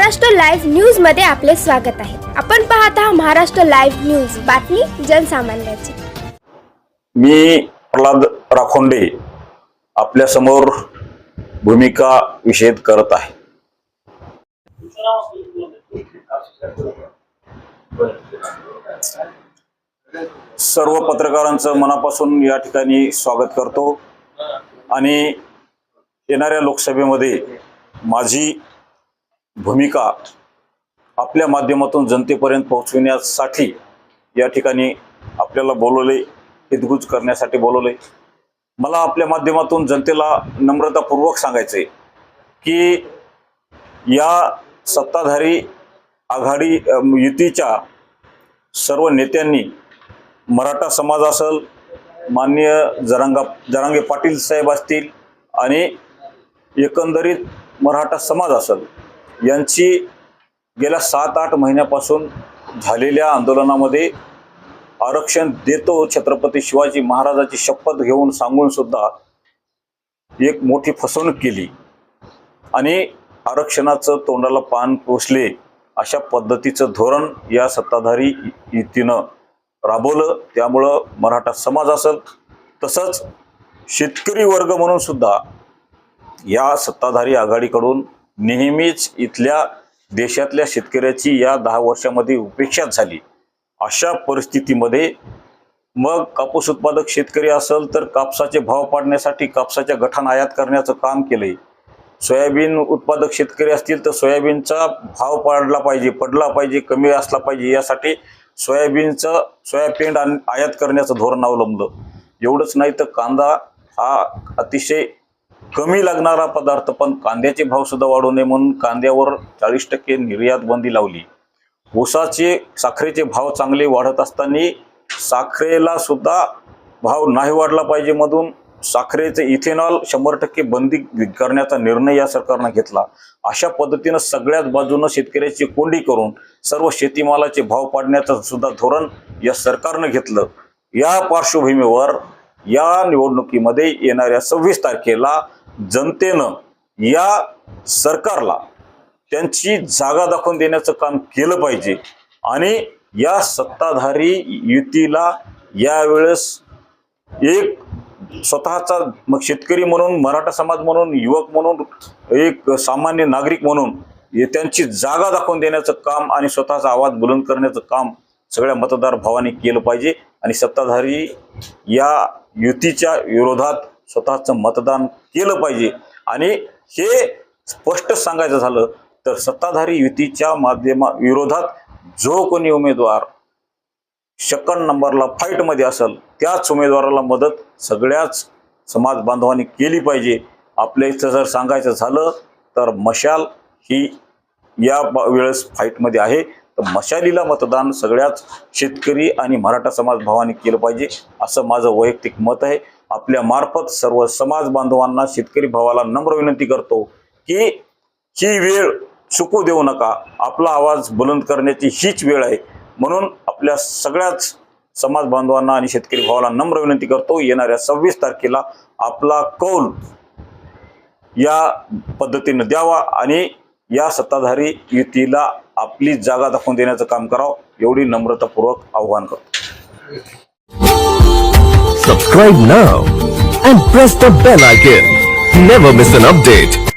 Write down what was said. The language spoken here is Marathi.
महाराष्ट्र लाईव्ह न्यूजमध्ये आपले स्वागत आहे. आपण पाहत आहात महाराष्ट्र लाईव्ह न्यूज. बातमी जनसामान्याची. मी प्रल्हाद राखोंडे आपल्यासमोर भूमिका विषेद करत आहे. सर्व पत्रकारांचं मनापासून या ठिकाणी स्वागत करतो. आणि येणाऱ्या लोकसभेमध्ये माझी भूमिका आपल्या माध्यमातून जनतेपर्यंत पोहोचविण्यासाठी या ठिकाणी आपल्याला बोलवले हितगुज करण्यासाठी बोलवले. मला आपल्या माध्यमातून जनतेला नम्रतापूर्वक सांगायचे की या सत्ताधारी आघाडी युतीच्या सर्व नेत्यांनी मराठा समाज असेल माननीय जरांगा जरांगे पाटील साहेब असतील आणि एकंदरीत मराठा समाज असेल यांची गेल्या सात आठ महिन्यापासून झालेल्या आंदोलनामध्ये आरक्षण देतो छत्रपती शिवाजी महाराजाची शपथ घेऊन सांगून सुद्धा एक मोठी फसवणूक केली. आणि आरक्षणाचं तोंडाला पान पोचले अशा पद्धतीचं धोरण या सत्ताधारी युतीनं राबवलं. त्यामुळं मराठा समाज असेल तसंच शेतकरी वर्ग म्हणून सुद्धा या सत्ताधारी आघाडीकडून नेहमीच इथल्या देशातल्या शेतकऱ्याची या दहा वर्षामध्ये उपेक्षा झाली. अशा परिस्थितीमध्ये मग कापूस उत्पादक शेतकरी असेल तर कापसाचे भाव पाडण्यासाठी कापसाच्या गठाण आयात करण्याचं काम केलंय सोयाबीन उत्पादक शेतकरी असतील तर सोयाबीनचा भाव पाडला पाहिजे पडला पाहिजे कमी असला पाहिजे यासाठी सोयाबीनचं सोयाबीन आयात करण्याचं धोरण अवलंबलं. एवढंच नाही तर कांदा हा अतिशय कमी लागणारा पदार्थ पण कांद्याचे भाव सुद्धा वाढू नये म्हणून कांद्यावर चाळीस टक्के निर्यात बंदी लावली. ऊसाचे साखरेचे भाव चांगले वाढत असताना साखरेला सुद्धा भाव नाही वाढला पाहिजे मधून साखरेचे इथेनॉल शंभर टक्के बंदी करण्याचा निर्णय या सरकारनं घेतला. अशा पद्धतीनं सगळ्याच बाजूनं शेतकऱ्याची कोंडी करून सर्व शेतीमालाचे भाव पाडण्याचं सुद्धा धोरण या सरकारनं घेतलं. या पार्श्वभूमीवर या निवडणुकीमध्ये येणाऱ्या सव्वीस तारखेला जनतेनं या सरकारला त्यांची जागा दाखवून देण्याचं काम केलं पाहिजे. आणि या सत्ताधारी युतीला यावेळेस एक स्वतःचा मग शेतकरी म्हणून मराठा समाज म्हणून युवक म्हणून एक सामान्य नागरिक म्हणून त्यांची जागा दाखवून देण्याचं काम आणि स्वतःचा आवाज बुलंद करण्याचं काम सगळ्या मतदार भावाने केलं पाहिजे. आणि सत्ताधारी या युतीच्या विरोधात स्वतःचं मतदान केलं पाहिजे. आणि हे स्पष्ट सांगायचं झालं तर सत्ताधारी युतीच्या माध्यमा विरोधात जो कोणी उमेदवार सेकंड नंबरला फाईटमध्ये असेल त्याच उमेदवाराला मदत सगळ्याच समाज बांधवांनी केली पाहिजे. आपल्या इथं जर सांगायचं झालं तर मशाल ही या वेळेस फाईटमध्ये आहे. तर मशालीला मतदान सगळ्याच शेतकरी आणि मराठा समाज भावाने केलं पाहिजे असं माझं वैयक्तिक मत आहे. आपल्या मार्फत सर्व समाज बांधवांना शेतकरी भावाला नम्र विनंती करतो की ही वेळ चुकू देऊ नका. आपला आवाज बुलंद करण्याची हीच वेळ आहे. म्हणून आपल्या सगळ्याच समाज बांधवांना आणि शेतकरी भावाला नम्र विनंती करतो. येणाऱ्या सव्वीस तारखेला आपला कौल या पद्धतीनं द्यावा आणि या सत्ताधारी युतीला आपली जागा दाखवून देण्याचं काम करावं एवढी नम्रतापूर्वक आव्हान करतो. Subscribe now and press the bell icon never miss an update